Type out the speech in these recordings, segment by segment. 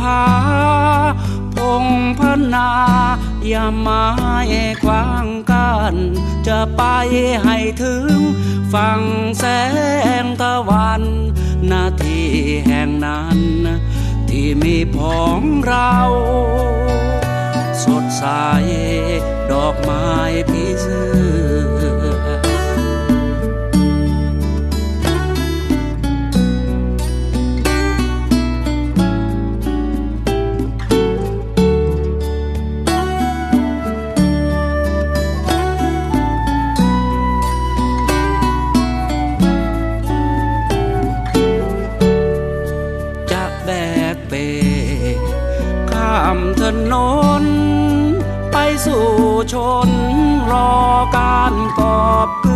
พงพนา อย่ามาขวางกัน จะไปให้ถึง ฝั่งแสงตะวันนาทีแห่งนั้น ที่มีพองเรา สดใสดอกไม้พีเสื้อ ก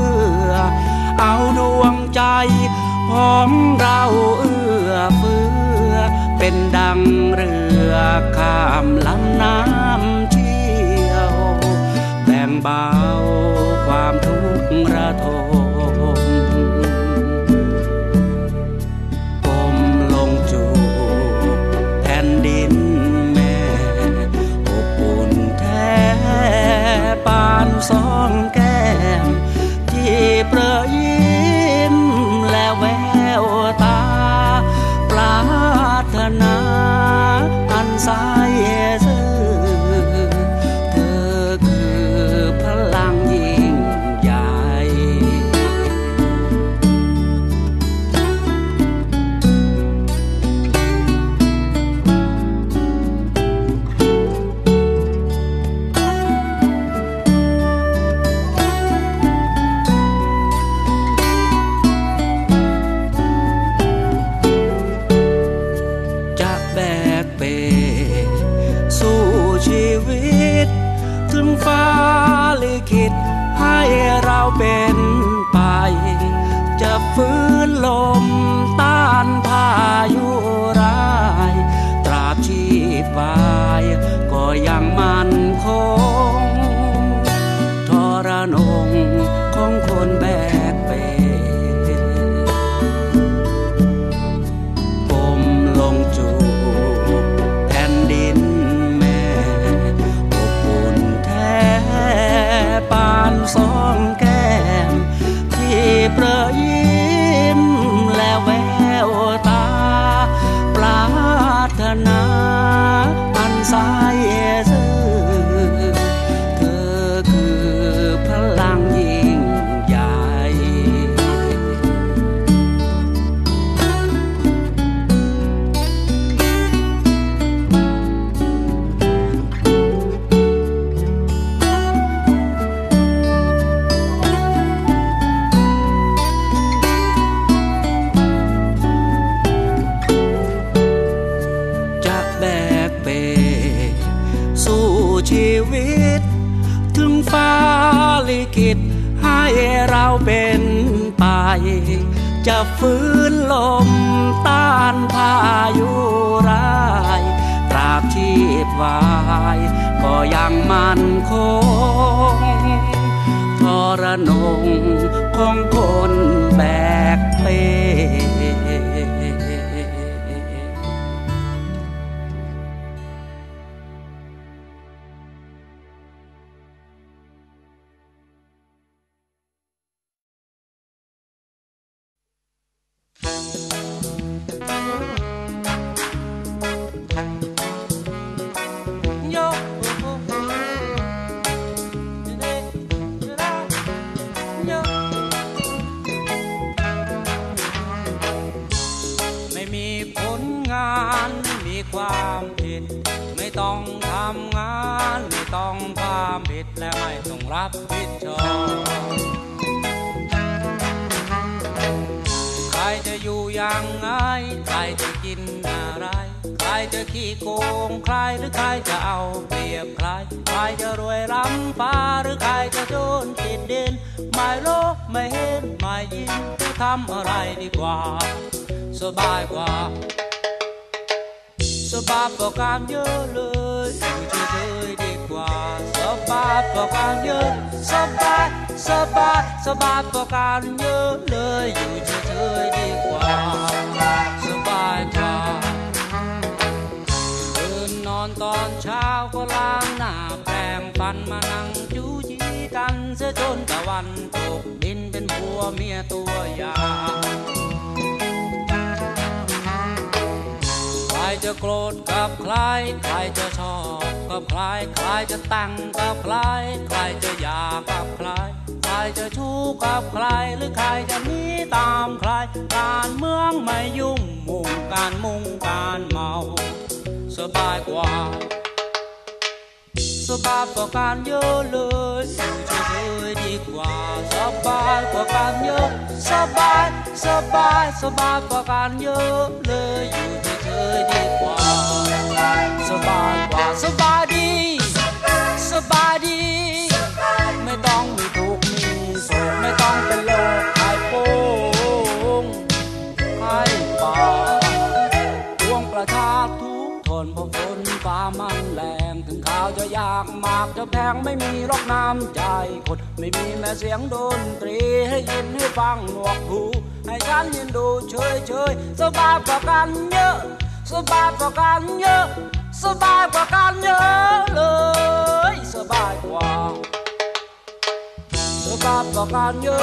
สาย จะฟื้นลมต้านพายุร้ายตราบชีพวาย ก็ยังมั่นคงทรนงของคนแบกเป รับผิดชอบใครจะอยู่อย่างไงใครจะกินอะไร ใครจะขี้โกงใครหรือใครจะเอาเปรียบใคร ใครจะรวยล้ำฟ้าหรือใครจะโจนติดดิน ไม่โลกไม่เห็นไม่ยินจะทำอะไรดีกว่า สบายกว่า สบายกว่าการเยอะเลยอยู่เฉย กว่า สบายกว่าการเยอะสบายสบายสบายกว่าการเยอะเลยอยู่เฉยๆดีกว่า สบายกว่าเออนตอนเช้าก็ล้างหน้าแปรงฟันมานั่งจูจีกันเสียจนตะวันตกดินเป็นผัวเมียตัวยาใจะโกรธกับใคร ใครจะชอบกับใคร ใครจะตั้งกับใคร ใครจะอยากกับใคร ใครจะชู้กับใคร หรือใครจะหนีตามใคร การเมืองไม่ยุ่งมุ่งการมุ่งการเมา สบายกว่า สบายกว่าการเยอะเลยอยู่เฉยๆดีกว่า สบายกว่าการเยอะ สบาย สบาย สบายกว่าการเยอะเลยอยู่ เฉยดีกว่า สบายกว่าสบายดี สบายดี ไม่ต้องมีทุกข์มีโศกไม่ต้องเป็นโรคไข้โป้งไข้ป่าดวงประชาทุกทนเพราะฝนฟ้ามันแรงถึงข้าวจะยากมากจะแพงไม่มีรอกน้ำใจคนไม่มีแม้เสียงดนตรีให้ยินให้ฟังหนวกหูให้ฉันยืนดูเฉยเฉยสบายกว่ากันเยอะ สบายกว่ากันเยอะสบายกว่ากันเยอะเลยสบายกว่าสบาย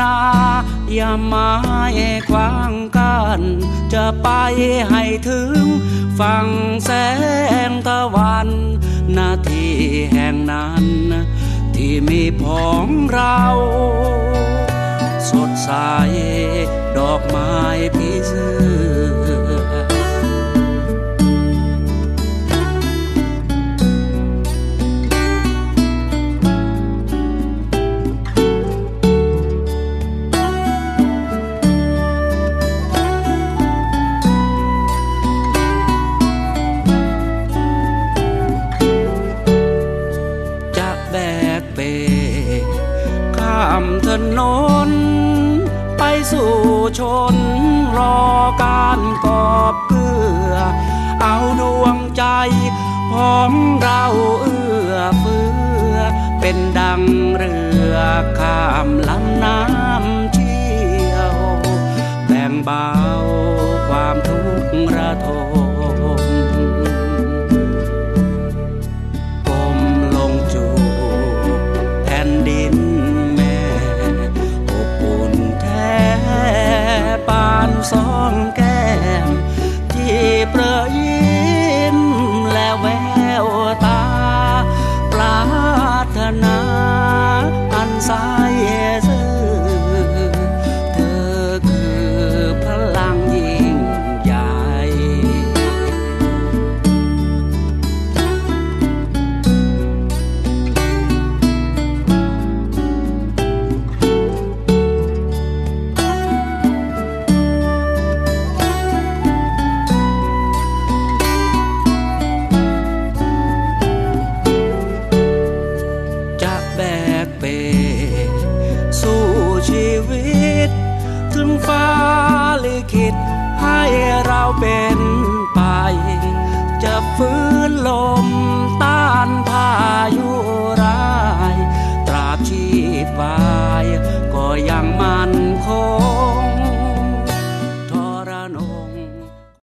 นา อย่ามาขวางกัน จะไปให้ถึง ฝั่งแสงตะวันนาทีแห่งนั้น ที่มีพ้องเรา สดใสดอกไม้พิเศษ สู่ชนรอการกอบเกลือ เอาดวงใจของเราเอื้อเฟื้อ เป็นดังเรือข้ามลำน้ำเชี่ยว แบ่งเบาความทุกข์ระทม สองแก ฟ้าลิขิตให้เราเป็นไปจะฟื้น